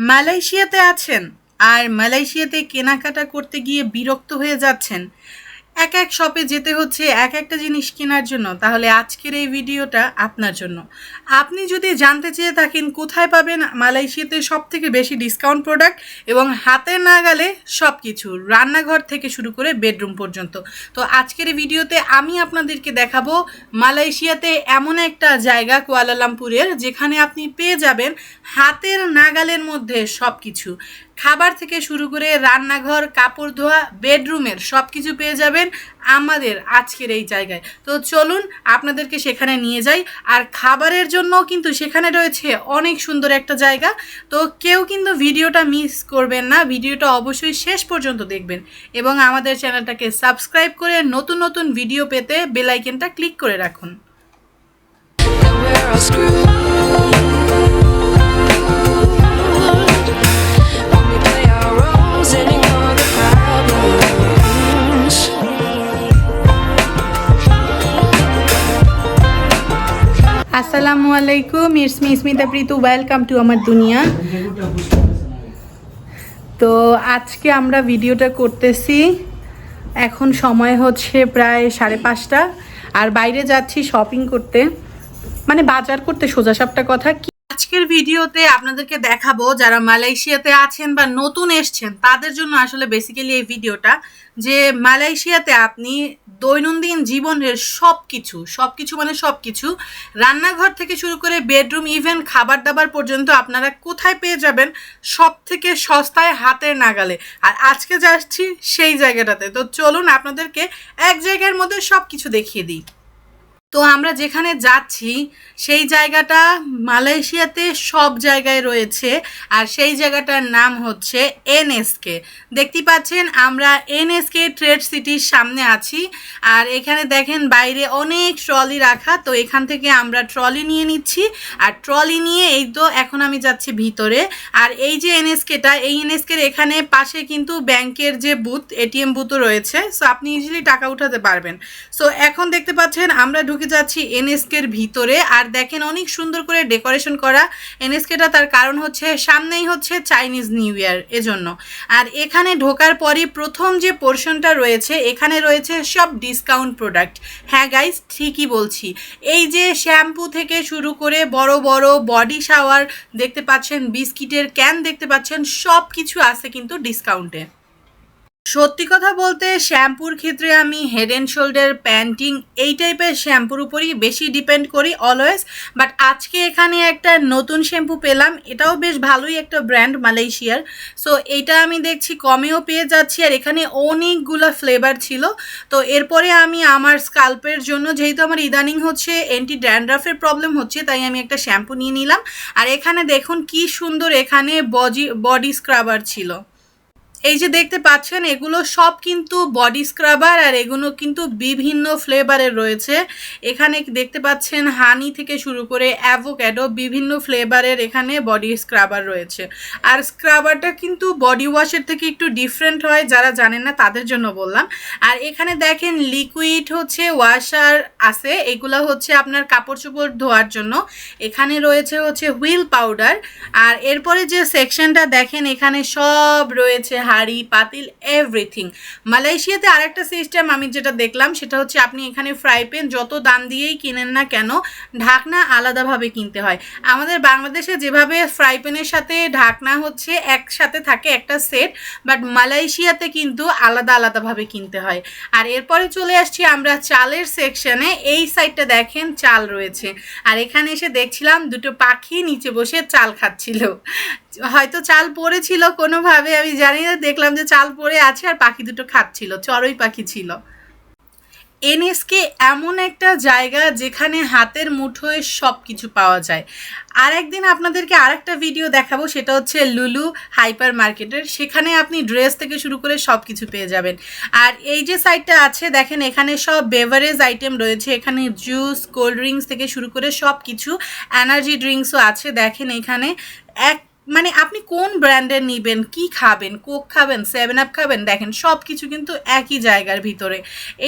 মালয়েশিয়াতে আছেন আর মালয়েশিয়াতে কেনাকাটা করতে গিয়ে বিরক্ত হয়ে যাচ্ছেন। এক এক শপে যেতে হচ্ছে এক একটা জিনিস কেনার জন্য। তাহলে আজকের এই ভিডিওটা আপনার জন্য। আপনি যদি জানতে চেয়ে থাকেন কোথায় পাবেন মালয়েশিয়াতে সব থেকে বেশি ডিসকাউন্ট প্রোডাক্ট এবং হাতে না গেলে সব কিছু রান্নাঘর থেকে শুরু করে বেডরুম পর্যন্ত। তো আজকের এই ভিডিওতে আমি আপনাদেরকে দেখাবো মালয়েশিয়াতে এমন একটা জায়গা, কুয়ালালামপুরের, যেখানে আপনি পেয়ে যাবেন হাতের নাগালের মধ্যে সব কিছু খাবার থেকে শুরু করে রান্নাঘর, কাপড় ধোয়া, বেডরুমের সব কিছু পেয়ে যাবেন আমাদের আজকের এই জায়গায়। তো চলুন আপনাদেরকে সেখানে নিয়ে যাই। আর খাবারের জন্য কিন্তু সেখানে রয়েছে অনেক সুন্দর একটা জায়গা। তো কেউ কিন্তু ভিডিওটা মিস করবেন না, ভিডিওটা অবশ্যই শেষ পর্যন্ত দেখবেন এবং আমাদের চ্যানেলটাকে সাবস্ক্রাইব করে নতুন নতুন ভিডিও পেতে বেলাইকেনটা ক্লিক করে রাখুন। আসসালামু আলাইকুম it's me Smita Preetu welcome to আমার দুনিয়া। তো আজকে আমরা ভিডিওটা করতেছি। এখন সময় হচ্ছে প্রায় সাড়ে পাঁচটা। আর বাইরে যাচ্ছি শপিং করতে। মানে বাজার করতে সোজাসাপটা কথা। আজকের ভিডিওতে আপনাদেরকে দেখাবো যারা মালয়েশিয়াতে আছেন বা নতুন এসছেন, তাদের জন্য আসলে বেসিক্যালি এই ভিডিওটা যে মালয়েশিয়াতে আপনি দৈনন্দিন জীবনের সব কিছু সব কিছু মানে সব কিছু রান্নাঘর থেকে শুরু করে বেডরুম ইভেন খাবার দাবার পর্যন্ত আপনারা কোথায় পেয়ে যাবেন সব থেকে সস্তায় হাতের নাগালে। আর আজকে যাচ্ছি সেই জায়গাটাতে। তো চলুন আপনাদেরকে এক জায়গার মধ্যে সব কিছু দেখিয়ে দিই। তো আমরা যেখানে যাচ্ছি, সেই জায়গাটা মালয়েশিয়াতে সব জায়গায় রয়েছে। আর সেই জায়গাটার নাম হচ্ছে এনএসকে। দেখতে পাচ্ছেন, আমরা এনএসকে ট্রেড সিটির সামনে আছি। আর এখানে দেখেন, বাইরে অনেক ট্রলি রাখা। তো এখান থেকে আমরা ট্রলি নিয়ে নিচ্ছি। আর ট্রলি নিয়ে এই তো এখন আমি যাচ্ছি ভিতরে। আর এই যে এনএসকেটা, এই এনএসকের এখানে পাশে কিন্তু ব্যাংকের যে বুথ, এটিএম বুথও রয়েছে। সো আপনি ইজিলি টাকা উঠাতে পারবেন। সো এখন দেখতে পাচ্ছেন, আমরা ঢুকে যাচ্ছি এনএসকের ভিতরে। আর দেখেন অনেক সুন্দর করে ডেকোরেশন করা এনএসকেটা তার কারণ হচ্ছে সামনেই হচ্ছে চাইনিজ নিউ ইয়ার এজন্য। আর এখানে ঢোকার পরই প্রথম যে পোর্শনটা রয়েছে, এখানে রয়েছে সব ডিসকাউন্ট প্রোডাক্ট হ্যাঁ গাইস ঠিকই বলছি। এই যে শ্যাম্পু থেকে শুরু করে বড় বড় বডি শাওয়ার দেখতে পাচ্ছেন বিস্কিটের ক্যান দেখতে পাচ্ছেন সব কিছু আছে কিন্তু ডিসকাউন্টে সত্যি কথা বলতে শ্যাম্পুর ক্ষেত্রে আমি হেড অ্যান্ড শোল্ডার প্যান্টিং এই টাইপের শ্যাম্পুর উপরই বেশি ডিপেন্ড করি অলওয়েজ বাট আজকে এখানে একটা নতুন শ্যাম্পু পেলাম, এটাও বেশ ভালোই একটা ব্র্যান্ড মালয়েশিয়ার। সো এটা আমি দেখছি কমেও পেয়ে যাচ্ছি, আর এখানে অনেকগুলো ফ্লেভার ছিল। তো, এরপরে আমি আমার স্কাল্পের জন্য, যেহেতু আমার ইদানিং হচ্ছে অ্যান্টি ড্যান্ড্রাফের প্রবলেম হচ্ছে, তাই আমি একটা শ্যাম্পু নিয়ে নিলাম। আর এখানে দেখুন কি সুন্দর এখানে বডি বডি স্ক্রাবার ছিল। এই যে দেখতে পাচ্ছেন, এগুলো সব কিন্তু বডি স্ক্রাবার আর এগুলো কিন্তু বিভিন্ন ফ্লেভারের রয়েছে। এখানে দেখতে পাচ্ছেন হানি থেকে শুরু করে অ্যাভোক্যাডো বিভিন্ন ফ্লেভারের এখানে বডি স্ক্রাবার রয়েছে। আর স্ক্রাবারটা কিন্তু বডি ওয়াশের থেকে একটু ডিফারেন্ট হয়, যারা জানেন না তাদের জন্য বললাম। আর এখানে দেখেন লিকুইড হচ্ছে ওয়াশার আছে, এগুলো হচ্ছে আপনার কাপড় চোপড় ধোয়ার জন্য। এখানে রয়েছে হচ্ছে হুইল পাউডার আর এরপরে যে সেকশনটা দেখেন, এখানে সব রয়েছে হাড়ি পাতিল এভরিথিং মালয়েশিয়াতে আরেকটা সিস্টেম আমি যেটা দেখলাম, সেটা হচ্ছে আপনি এখানে ফ্রাই প্যান যত দাম দিয়েই কিনেন না কেন, ঢাকনা আলাদাভাবে কিনতে হয়। আমাদের বাংলাদেশে যেভাবে ফ্রাই প্যানের সাথে ঢাকনা হচ্ছে, একসাথে থাকে একটা সেট বাট মালয়েশিয়াতে কিন্তু আলাদা আলাদাভাবে কিনতে হয়। আর এরপরে চলে আসছি আমরা চালের সেকশনে এই সাইডটা দেখেন, চাল রয়েছে। আর এখানে এসে দেখছিলাম দুটো পাখি নিচে বসে চাল খাচ্ছিল। হয়তো চাল পড়েছিল কোনোভাবে, আমি জানি না দেখলাম যে চাল পড়ে আছে আর পাখি দুটো খাচ্ছিল, চড়ুই পাখি ছিল। এনএসকে এমন একটা জায়গা যেখানে হাতের মুঠোয় সব কিছু পাওয়া যায়। আর একদিন আপনাদেরকে আরেকটা ভিডিও দেখাবো, সেটা হচ্ছে লুলু হাইপার মার্কেটের সেখানে আপনি ড্রেস থেকে শুরু করে সব কিছু পেয়ে যাবেন। আর এই যে সাইডটা আছে, দেখেন এখানে সব বেভারেজ আইটেম রয়েছে। এখানে জুস কোল্ড ড্রিঙ্কস থেকে শুরু করে সব কিছু এনার্জি ড্রিঙ্কসও আছে। দেখেন এখানে এক মানে আপনি কোন ব্র্যান্ডের নিবেন, কি খাবেন, কোক খাবেন সেভেন আপ খাবেন, দেখেন সব কিছু কিন্তু একই জায়গার ভিতরে।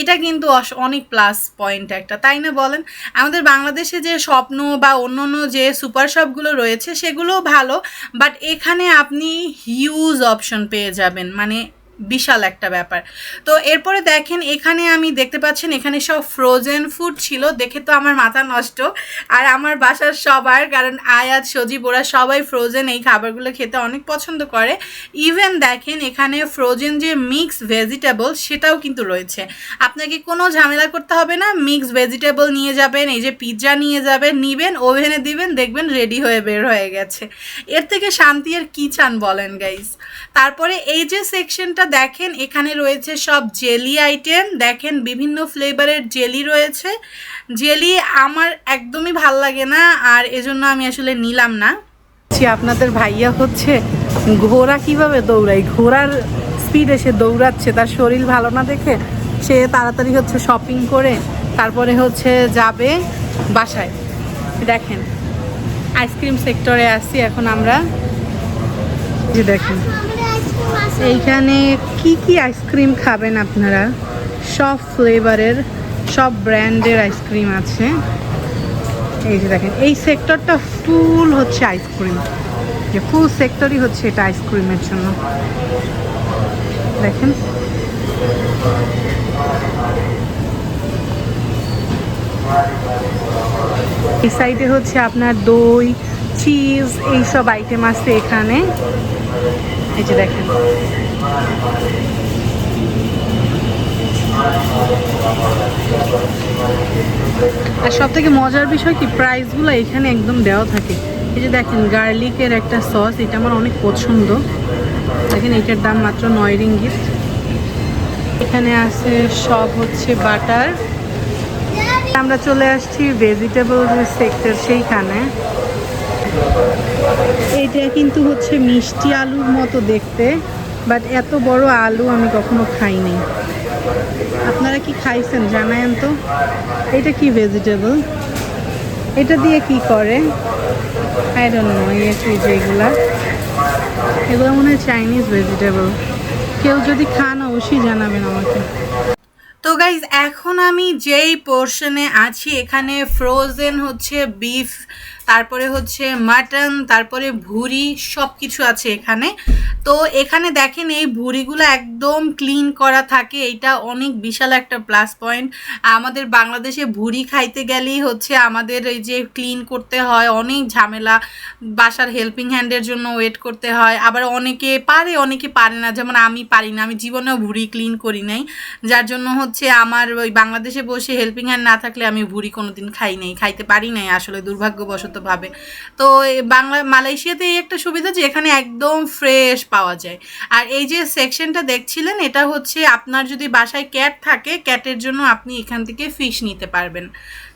এটা কিন্তু অনেক প্লাস পয়েন্ট একটা, তাই না বলেন? আমাদের বাংলাদেশে যে স্বপ্ন বা অন্য অন্য যে সুপার শপগুলো রয়েছে, সেগুলোও ভালো বাট এখানে আপনি হিউজ অপশন পেয়ে যাবেন। মানে বিশাল একটা ব্যাপার। তো এরপরে দেখেন, এখানে আমি দেখতে পাচ্ছেন, এখানে সব ফ্রোজেন ফুড ছিল। দেখে তো আমার মাথা নষ্ট। আর আমার বাসার সবার, কারণ আয়াত, সজীব, ওরা সবাই ফ্রোজেন এই খাবারগুলো খেতে অনেক পছন্দ করে। ইভেন দেখেন, এখানে ফ্রোজেন যে মিক্স ভেজিটেবল সেটাও কিন্তু রয়েছে। আপনাকে কোনো ঝামেলা করতে হবে না। মিক্স ভেজিটেবল নিয়ে যাবেন, এই যে পিৎজা নিয়ে যাবেন, নিবেন, ওভেনে দিবেন, দেখবেন রেডি হয়ে বের হয়ে গেছে। এর থেকে শান্তি আর কি চান বলেন গাইস তারপরে এই যে সেকশনটা দেখেন, এখানে রয়েছে সব জেলি আইটেম। দেখেন, বিভিন্ন ফ্লেভারের জেলি রয়েছে। জেলি আমার একদমই ভালো লাগে না, আর এজন্য আমি আসলে নিলাম না। আপনাদের ভাইয়া হচ্ছে ঘোড়া কীভাবে দৌড়ায়? ঘোড়ার স্পিডে সে দৌড়াচ্ছে, তার শরীর ভালো না দেখে সে তাড়াতাড়ি হচ্ছে শপিং করে, তারপরে হচ্ছে যাবে বাসায়। দেখেন আইসক্রিম সেক্টরে আসছি এখন আমরা। দেখেন। এইখানে কি কি আইসক্রিম খাবেন আপনারা? সব ফ্লেভারের সব ব্র্যান্ডের আইসক্রিম আছে। এই যে দেখেন, এই সেক্টরটা ফুল হচ্ছে আইসক্রিম। যে ফুল সেক্টরই হচ্ছে এটা আইসক্রিমের জন্য। দেখেন। এই সাইডে হচ্ছে আপনার দই চিজ এইসব আইটেম আছে এখানে। এই যে দেখেন। আর সব থেকে মজার বিষয় কি প্রাইসগুলো এখানে একদম দেওয়া থাকে। এই যে দেখেন গার্লিকের একটা সস এটা আমার অনেক পছন্দ। দেখেন, এটার দাম মাত্র নয় রিঙ্গিত। এখানে আছে সব হচ্ছে বাটার আমরা চলে আসছি ভেজিটেবল সেক্টর সেইখানে। এইটা কিন্তু হচ্ছে মিষ্টি আলুর মতো দেখতে বাট এত বড় আলু আমি কখনো খাইনি আপনারা কি খাইছেন জানায়েন তো? এটা কি ভেজিটেবল এটা দিয়ে কি করে? আই ডোন্ট নো এই কি যেগুলা। এগুলো মনে হয় চাইনিজ ভেজিটেবল কেউ যদি খান, অবশ্যই জানাবেন আমাকে। তো গাইজ এখন আমি যেই পোর্শনে আছি, এখানে ফ্রোজেন হচ্ছে বিফ তারপরে হচ্ছে মাটন, তারপরে ভুড়ি সব কিছু আছে এখানে। তো এখানে দেখেন এই ভুড়িগুলো একদম ক্লিন করা থাকে, এইটা অনেক বিশাল একটা প্লাস পয়েন্ট আমাদের বাংলাদেশে ভুড়ি খাইতে গেলেই হচ্ছে আমাদের এই যে ক্লিন করতে হয়, অনেক ঝামেলা। বাসার হেল্পিং হ্যান্ডের জন্য ওয়েট করতে হয়। আবার অনেকে পারে অনেকে পারে না। যেমন আমি পারি না, আমি জীবনেও ভুড়ি ক্লিন করি নাই। যার জন্য হচ্ছে আমার ওই বাংলাদেশে বসে হেল্পিং হ্যান্ড না থাকলে আমি ভুড়ি কোনোদিন খাই নাই, খাইতে পারি নাই। আসলে দুর্ভাগ্যবশতভাবে তো বাংলা, মালয়েশিয়াতে এই একটা সুবিধা যে এখানে একদম ফ্রেশ পাওয়া যায়। আর এই যে সেকশনটা দেখছিলেন, এটা হচ্ছে আপনার যদি বাসায় ক্যাট থাকে ক্যাটের জন্য আপনি এখান থেকে ফিশ নিতে পারবেন।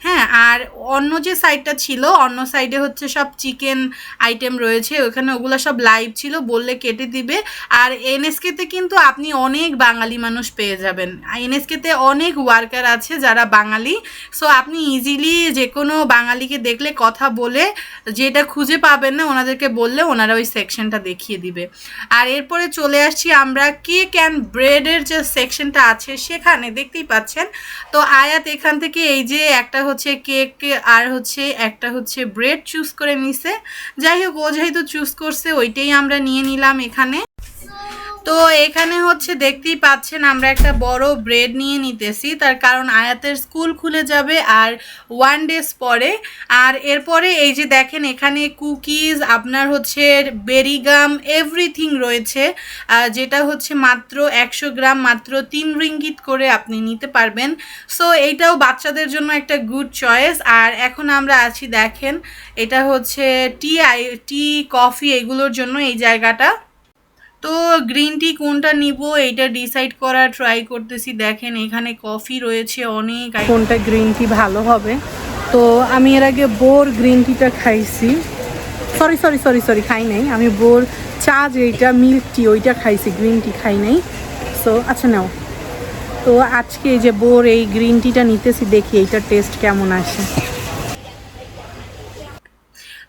হ্যাঁ আর অন্য যে সাইডটা ছিল, অন্য সাইডে হচ্ছে সব চিকেন আইটেম রয়েছে, ওখানে ওগুলো সব লাইভ ছিল, বললে কেটে দিবে। আর এনএসকেতে কিন্তু আপনি অনেক বাঙালি মানুষ পেয়ে যাবেন। এনএসকেতে অনেক ওয়ার্কার আছে যারা বাঙালি। সো আপনি ইজিলি যে কোনো বাঙালিকে দেখলে, কথা বলে, যেটা খুঁজে পাবেন না, ওনাদেরকে বললে ওনারা ওই সেকশনটা দেখিয়ে দিবে। আর এরপরে চলে আসছি আমরা কেক অ্যান্ড ব্রেডের যে সেকশনটা আছে, সেখানে দেখতেই পাচ্ছেন। তো আয়াত, এখান থেকে এই যে একটা কেক আর হচ্ছে একটা হচ্ছে ব্রেড চুজ করে নিছে। যাই হোক, ও যেহেতু চুজ করছে, ওইটাই আমরা নিয়ে নিলাম এখানে। তো এখানে হচ্ছে দেখতেই পাচ্ছেন, আমরা একটা বড় ব্রেড নিয়ে নিতেছি। তার কারণ আয়াতের স্কুল খুলে যাবে আর ওয়ান ডেজ পরে। আর এরপরে এই যে দেখেন, এখানে কুকিজ আপনার হচ্ছে বেরিগাম এভরিথিং রয়েছে। যেটা হচ্ছে মাত্র একশো গ্রাম, মাত্র তিন রিঙ্গিত করে আপনি নিতে পারবেন। সো এইটাও বাচ্চাদের জন্য একটা গুড চয়েস আর এখন আমরা আছি, দেখেন, এটা হচ্ছে টি আই টি কফি এগুলোর জন্য এই জায়গাটা। তো গ্রিন টি কোনটা নিব? এইটা ডিসাইড করা ট্রাই করতেছি। দেখেন, এখানে কফি রয়েছে অনেক কোনটা গ্রিন টি ভালো হবে? তো আমি এর আগে বোর গ্রিন টিটা খাইছি। সরি সরি সরি সরি খাই নাই। আমি বোর চা যেইটা মিল্ক টি ওইটা খাইছি। গ্রিন টি খাই নাই। সো আচ্ছা নাও। তো আজকে যে বোর এই গ্রিন টিটা নিতেছি, দেখি এইটার টেস্ট কেমন আসে।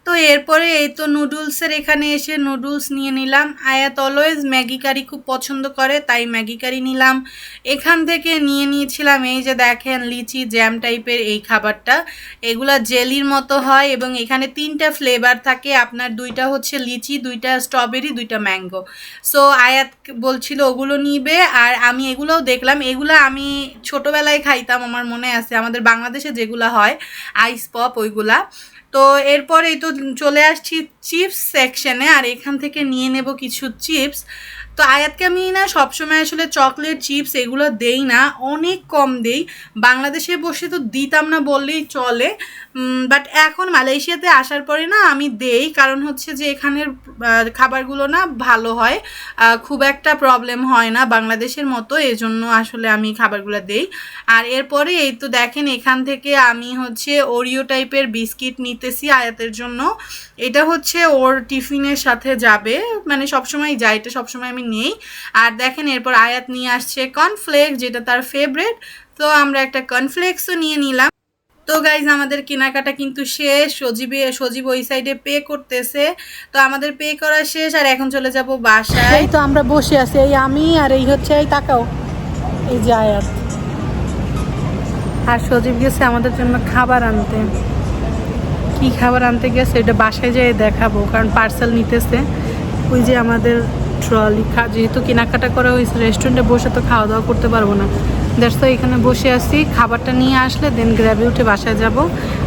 তো এরপরে এই তো নুডলসের এখানে এসে নুডলস নিয়ে নিলাম। আয়াত অলওয়েজ ম্যাগি কারি খুব পছন্দ করে, তাই ম্যাগি কারি নিলাম। এখান থেকে নিয়ে নিয়েছিলাম এই যে দেখেন লিচি জ্যাম টাইপের এই খাবারটা। এগুলা জেলির মতো হয় এবং এখানে তিনটা ফ্লেভার থাকে। আপনার দুইটা হচ্ছে লিচি, দুইটা স্ট্রবেরি দুইটা ম্যাঙ্গো সো আয়াত বলছিল ওগুলো নিবে আর আমি এগুলোও দেখলাম। এগুলো আমি ছোটোবেলায় খাইতাম, আমার মনে আছে। আমাদের বাংলাদেশে যেগুলো হয় আইস পপ ওইগুলা। তো এরপরেই তো চলে আসছি চিপস সেকশনে আর এখান থেকে নিয়ে নেব কিছু চিপস। তো আয়াতকে আমি না সবসময় আসলে চকলেট, চিপস এগুলো দেই না, অনেক কম দেই। বাংলাদেশে বসে তো দিতাম না বললেই চলে। বাট এখন মালয়েশিয়াতে আসার পরে না আমি দেই, কারণ হচ্ছে যে এখানের খাবারগুলো না ভালো হয়। খুব একটা প্রবলেম হয় না বাংলাদেশের মতো, এজন্য আসলে আমি খাবারগুলো দেই। আর এরপরে এই তো দেখেন এখান থেকে আমি হচ্ছে ওরিও টাইপের বিস্কিট নিতেছি আয়াতের জন্য। এটা হচ্ছে ওর টিফিনের সাথে যাবে। মানে সবসময় যায় এটা সবসময় আমি নেই। আর দেখেন এরপর আয়াত নিয়ে আসছে কর্নফ্লেক্স যেটা তার ফেভারেট তো আমরা একটা কর্নফ্লেক্সও নিয়ে নিলাম। তো গাইজ আমাদের কেনাকাটা কিন্তু শেষ। সজীবে, সজীব ওই সাইডে পে করতেছে। তো আমাদের পে করা শেষ, আর এখন চলে যাব বাসায়। তো আমরা বসে আছি, এই আমি আর এই হচ্ছে, এই তাকাও। এই যে আয়াত। আর সজীব গেছে আমাদের জন্য খাবার আনতে। কি খাবার আনতে গেছে, এটা বাসায় যেয়ে দেখাবো, কারণ পার্সেল নিতেছে। ওই যে আমাদের ট্রলি খা যেহেতু কেনাকাটা করা হয়েছে রেস্টুরেন্টে বসে তো খাওয়া দাওয়া করতে পারব না। তো এখানে বসে আছি। খাবারটা নিয়ে আসলে দেন গ্র্যাবে উঠে বাসায় যাব।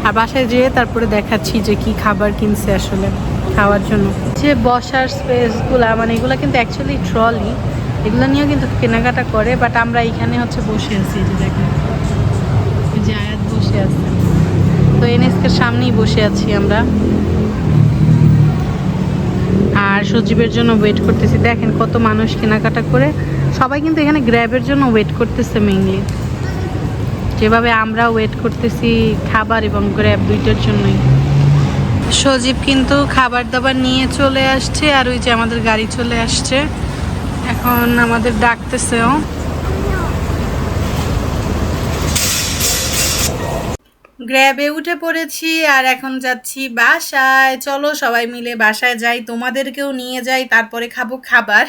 আর বাসায় যেয়ে তারপরে দেখাচ্ছি যে কি খাবার কিনছে আসলে খাওয়ার জন্য। যে বসার স্পেসগুলা মানে এগুলো কিন্তু অ্যাকচুয়ালি ট্রলি এগুলো নিয়েও কিন্তু কেনাকাটা করে বাট আমরা এখানে হচ্ছে বসে আছি যে দেখেন। যে আয়াত বসে আছে। তো এনএসকের সামনেই বসে আছি আমরা। আর সজীবের জন্য ওয়েট করতেছি। দেখেন কত মানুষ কেনাকাটা করে। সবাই কিন্তু এখানে গ্র্যাবের জন্য ওয়েট করতেছে মেইনলি যেভাবে আমরা ওয়েট করতেছি খাবার এবং গ্র্যাব দুইটার জন্যই। সজীব কিন্তু খাবার দাবার নিয়ে চলে আসছে আর ওই যে আমাদের গাড়ি চলে আসছে। এখন আমাদের ডাকতেছেও গ্র্যাবে উঠে পড়েছি আর এখন যাচ্ছি বাসায়। চলো সবাই মিলে বাসায় যাই তোমাদেরকেও নিয়ে যাই তারপরে খাব খাবার।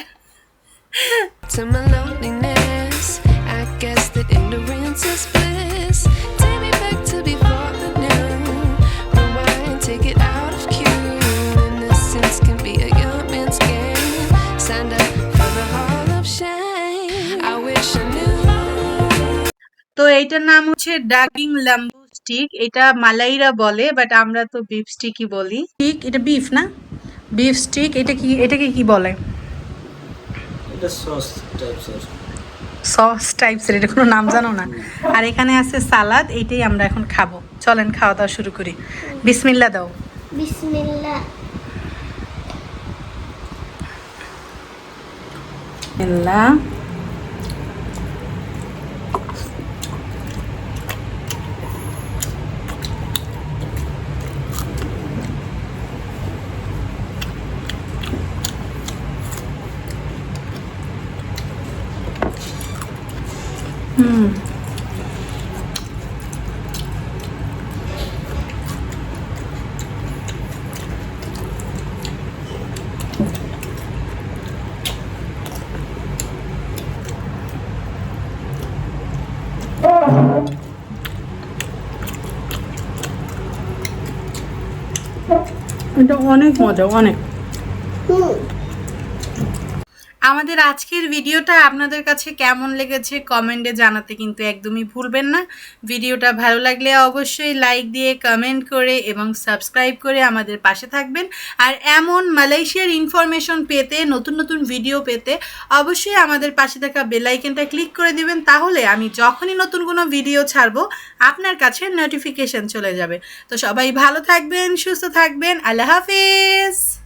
তো এইটার নাম হচ্ছে ডাকিং ল্যাম্বো স্টিক এটা মালাইরা বলে বাট আমরা তো বিফ স্টিকই বলি। স্টিক এটা বিফ না? বিফ স্টিক এটা কি এটাকে কি বলে? এটা সস টাইপসের সস টাইপসের এটা কোনো নাম জানো না। আর এখানে আছে সালাদ এইটাই আমরা এখন খাব। চলেন খাওয়া দাওয়া শুরু করি। বিসমিল্লা দাও। বিসমিল্লাহ বিসমিল্লা। এটা অনেক মজা অনেক। আমাদের আজকের ভিডিওটা আপনাদের কাছে কেমন লেগেছে কমেন্টে জানাতে কিন্তু একদমই ভুলবেন না। ভিডিওটা ভালো লাগলে অবশ্যই লাইক দিয়ে কমেন্ট করে এবং সাবস্ক্রাইব করে আমাদের পাশে থাকবেন। আর এমন মালয়েশিয়ার ইনফরমেশন পেতে, নতুন নতুন ভিডিও পেতে অবশ্যই আমাদের পাশে থাকা বেলাইকেনটা ক্লিক করে দিবেন। তাহলে আমি যখনই নতুন কোনো ভিডিও ছাড়বো, আপনার কাছে নোটিফিকেশন চলে যাবে। তো সবাই ভালো থাকবেন, সুস্থ থাকবেন। আল্লাহ হাফিজ!